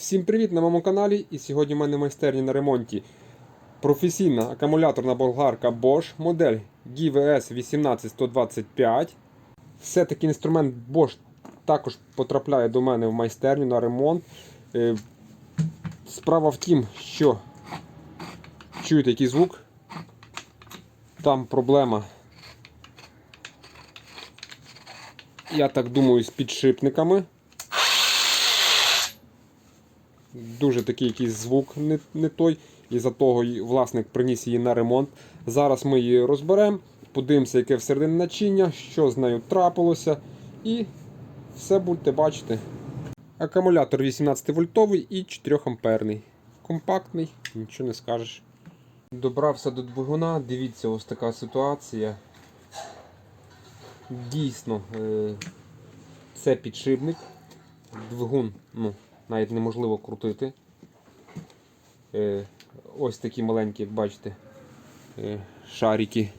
Всім привіт на моєму каналі. І сьогодні в мене майстерні на ремонті професійна акумуляторна болгарка Bosch модель GVS 18125. Все-таки інструмент Bosch також потрапляє до мене в майстерню на ремонт. Е, Справа в тім, що чуєте який звук? Там проблема. Я так думаю, з підшипниками. Дуже такий якийсь звук не, не той. І за того власник приніс її на ремонт. Зараз ми її розберемо, подивимося, яке всередині начиння, що з нею трапилося. І все будете бачити. Акумулятор 18 вольтовий і 4 амперний. Компактний, нічого не скажеш. Добрався до двигуна, дивіться, ось така ситуація. Дійсно, е, це підшипник. Двигун, ну, навіть неможливо крутити. Е, Ось такі маленькі, як бачите, е, шарики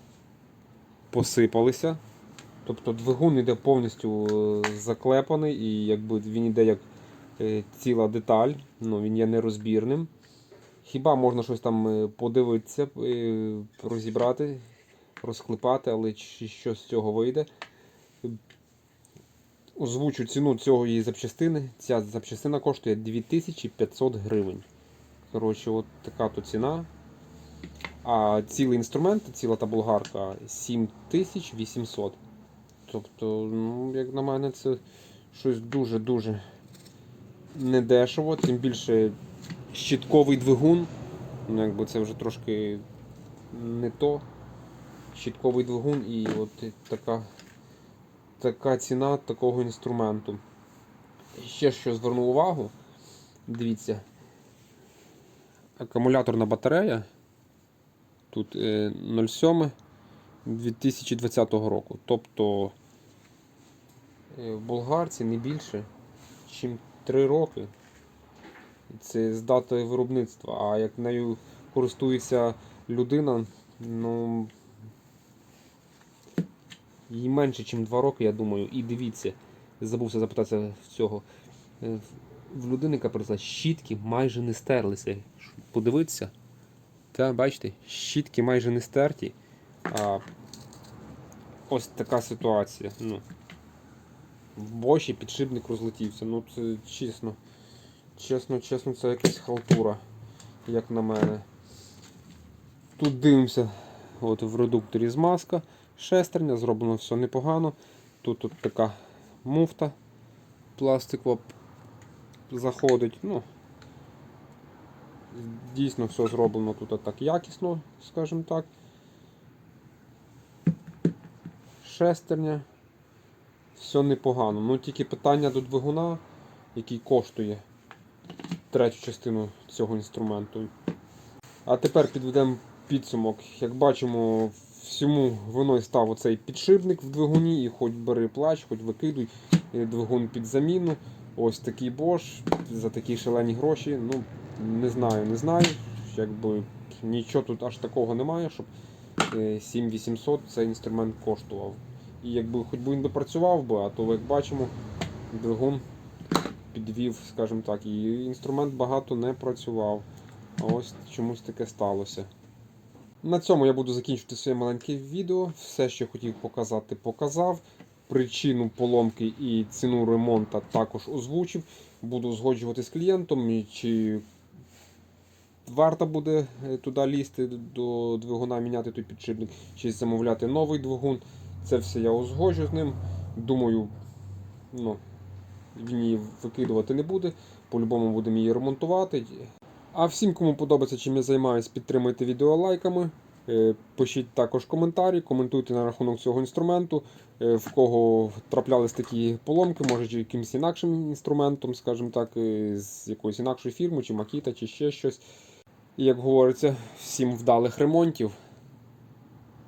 посипалися. Тобто двигун йде повністю е, заклепаний і якби він йде як ціла деталь, ну, він є нерозбірним. Хіба можна щось там подивитися, розібрати, розклепати, але чи що з цього вийде. Озвучу ціну цього запчастини. Ця запчастина коштує 2500 гривень. Коротше, от така то ціна. А цілий інструмент, ціла та болгарка 7800. Тобто, ну, як на мене, це щось дуже-дуже недешево, тим більше щитковий двигун. Ну, якби це вже трошки не то. Щитковий двигун і от така така ціна такого інструменту. Ще що звернув увагу, дивіться, акумуляторна батарея тут е, 07 2020 року. Тобто е, в болгарці не більше, ніж 3 роки. Це з датою виробництва. А як нею користується людина, ну їй менше, ніж 2 роки, я думаю. І дивіться, забувся запитатися в цього. Е, В людини, яка прийшла, щітки майже не стерлися. Подивитися. Та, бачите, щітки майже не стерті. А ось така ситуація. Ну, в боші підшипник розлетівся. Ну це чесно. Чесно, чесно, це якась халтура, як на мене. Тут дивимося от в редукторі змазка, шестерня, зроблено все непогано. Тут от така муфта пластикова заходить. Ну, Дійсно все зроблено тут так якісно, скажімо так. Шестерня. Все непогано. Ну тільки питання до двигуна, який коштує третю частину цього інструменту. А тепер підведемо підсумок. Як бачимо, всьому виною став оцей підшипник в двигуні, і хоч бери плач, хоч викидуй двигун під заміну. Ось такий Bosch за такі шалені гроші. Ну, не знаю, не знаю. Якби нічого тут аж такого немає, щоб 7800 цей інструмент коштував. І якби хоч би він би працював би, а то як бачимо, двигун підвів, скажімо так, і інструмент багато не працював. А ось чомусь таке сталося. На цьому я буду закінчувати своє маленьке відео. Все, що хотів показати, показав. Причину поломки і ціну ремонту також озвучив. Буду узгоджувати з клієнтом, чи варто буде е, туди лізти до двигуна, міняти той підшипник, чи замовляти новий двигун. Це все я узгоджу з ним. Думаю, ну, він її викидувати не буде. По-любому будемо її ремонтувати. А всім, кому подобається, чим я займаюся, підтримуйте відео лайками. Е, Пишіть також коментарі, коментуйте на рахунок цього інструменту, Е, в кого траплялись такі поломки, може якимось інакшим інструментом, скажімо так, е, з якоїсь інакшої фірми, чи макіта, чи ще щось. І як говориться, всім вдалих ремонтів.